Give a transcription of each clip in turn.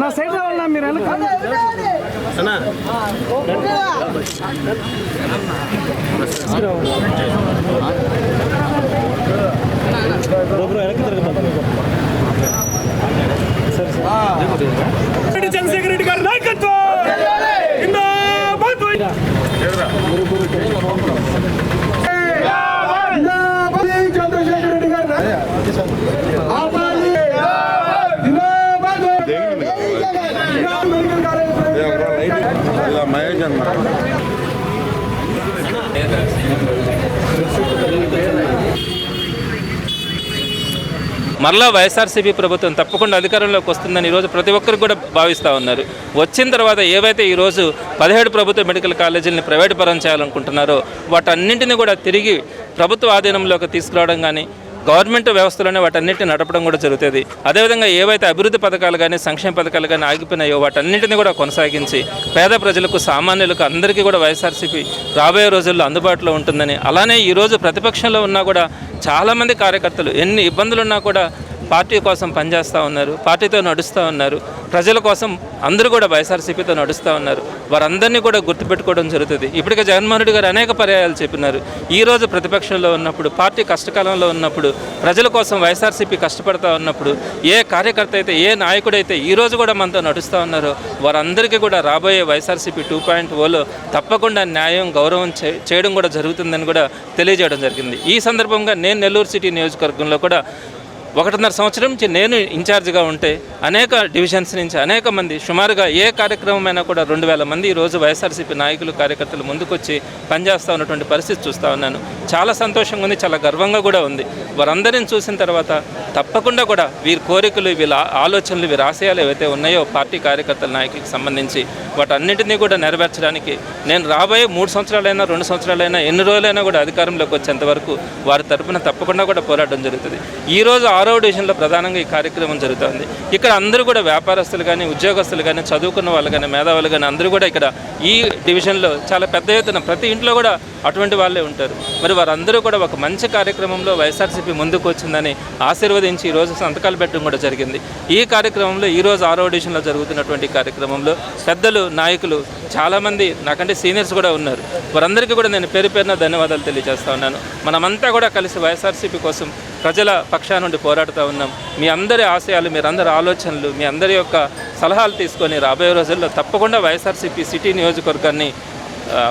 నా సైడ్ రావాలన్నా మీరు వెనక అన్నా. చంద్రశేఖర రెడ్డి గారి నాయకత్వం. మహేష్ అన్న మరలా వైఎస్ఆర్సీపీ ప్రభుత్వం తప్పకుండా అధికారంలోకి వస్తుందని ఈరోజు ప్రతి ఒక్కరు కూడా భావిస్తూ ఉన్నారు. వచ్చిన తర్వాత ఏవైతే ఈరోజు పదిహేడు ప్రభుత్వ మెడికల్ కాలేజీలని ప్రైవేటు పరం చేయాలనుకుంటున్నారో వాటన్నింటినీ కూడా తిరిగి ప్రభుత్వ ఆధీనంలోకి తీసుకురావడం కానీ గవర్నమెంట్ వ్యవస్థలోనే వాటన్నిటిని నడపడం కూడా జరుగుతుంది. అదేవిధంగా ఏవైతే అభివృద్ధి పథకాలు కానీ సంక్షేమ పథకాలు కానీ ఆగిపోయినాయో వాటన్నింటినీ కూడా కొనసాగించి పేద ప్రజలకు సామాన్యులకు అందరికీ కూడా వైఎస్ఆర్సీపీ రాబోయే రోజుల్లో అందుబాటులో ఉంటుందని అలానే ఈరోజు ప్రతిపక్షంలో ఉన్నా కూడా చాలామంది కార్యకర్తలు ఎన్ని ఇబ్బందులు ఉన్నా కూడా పార్టీ కోసం పనిచేస్తూ ఉన్నారు పార్టీతో నడుస్తూ ఉన్నారు ప్రజల కోసం అందరూ కూడా వైఎస్ఆర్సీపీతో నడుస్తూ ఉన్నారు. వారందరినీ కూడా గుర్తుపెట్టుకోవడం జరుగుతుంది. ఇప్పటికే జగన్మోహన్ రెడ్డి గారు అనేక పర్యాయాలు చెప్పినారు. ఈ రోజు ప్రతిపక్షంలో ఉన్నప్పుడు పార్టీ కష్టకాలంలో ఉన్నప్పుడు ప్రజల కోసం వైఎస్ఆర్సీపీ కష్టపడతా ఉన్నప్పుడు ఏ కార్యకర్త అయితే ఏ నాయకుడైతే ఈ రోజు కూడా మనతో నడుస్తూ ఉన్నారో వారందరికీ కూడా రాబోయే వైఎస్ఆర్సీపీ టూ పాయింట్ ఓలో తప్పకుండా న్యాయం గౌరవం చేయడం కూడా జరుగుతుందని కూడా తెలియజేయడం జరిగింది. ఈ సందర్భంగా నేను నెల్లూరు సిటీ నియోజకవర్గంలో కూడా ఒకటిన్నర సంవత్సరం నుంచి నేను ఇన్ఛార్జిగా ఉంటే అనేక డివిజన్స్ నుంచి అనేక మంది సుమారుగా ఏ కార్యక్రమమైనా కూడా రెండు వేల మంది ఈరోజు వైఎస్ఆర్సీపీ నాయకులు కార్యకర్తలు ముందుకొచ్చి పనిచేస్తూ ఉన్నటువంటి పరిస్థితి చూస్తూ ఉన్నాను. చాలా సంతోషంగా ఉంది చాలా గర్వంగా కూడా ఉంది. వారందరిని చూసిన తర్వాత తప్పకుండా కూడా వీరి కోరికలు వీళ్ళ ఆలోచనలు వీరి ఆశయాలు ఏవైతే ఉన్నాయో పార్టీ కార్యకర్తల నాయకులకు సంబంధించి వాటన్నింటినీ కూడా నెరవేర్చడానికి నేను రాబోయే మూడు సంవత్సరాలైనా రెండు సంవత్సరాలైనా ఎన్ని రోజులైనా కూడా అధికారంలోకి వచ్చేంత వరకు వారి తరపున తప్పకుండా కూడా పోరాటం జరుగుతుంది. ఈ రోజు ఆరో డివిజన్లో ప్రధానంగా ఈ కార్యక్రమం జరుగుతుంది. ఇక్కడ అందరూ కూడా వ్యాపారస్తులు కానీ ఉద్యోగస్తులు కానీ చదువుకున్న వాళ్ళు కానీ మేధావులు కానీ అందరూ కూడా ఇక్కడ ఈ డివిజన్లో చాలా పెద్ద ఎత్తున ప్రతి ఇంట్లో కూడా అటువంటి వాళ్ళే ఉంటారు. మరి వారందరూ కూడా ఒక మంచి కార్యక్రమంలో వైఎస్ఆర్సీపీ ముందుకు వచ్చిందని ఆశీర్వదించి ఈరోజు సంతకాలు పెట్టడం కూడా జరిగింది. ఈ కార్యక్రమంలో ఈరోజు ఆరో డివిజన్లో జరుగుతున్నటువంటి కార్యక్రమంలో పెద్దలు నాయకులు చాలామంది నాకంటే సీనియర్స్ కూడా ఉన్నారు. వారందరికీ కూడా నేను పేరు పేరున ధన్యవాదాలు తెలియజేస్తా ఉన్నాను. మనమంతా కూడా కలిసి వైఎస్ఆర్సీపీ కోసం ప్రజల పక్షా నుండి పోరాడుతూ ఉన్నాం. మీ అందరి ఆశయాలు మీరందరి ఆలోచనలు మీ అందరి యొక్క సలహాలు తీసుకొని రాబోయే రోజుల్లో తప్పకుండా వైఎస్ఆర్సీపీ సిటీ నియోజకవర్గాన్ని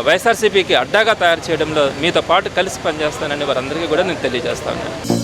వైఎస్ఆర్సీపీకి అడ్డాగా తయారు చేయడంలో మీతో పాటు కలిసి పనిచేస్తానని వారందరికీ కూడా నేను తెలియజేస్తాను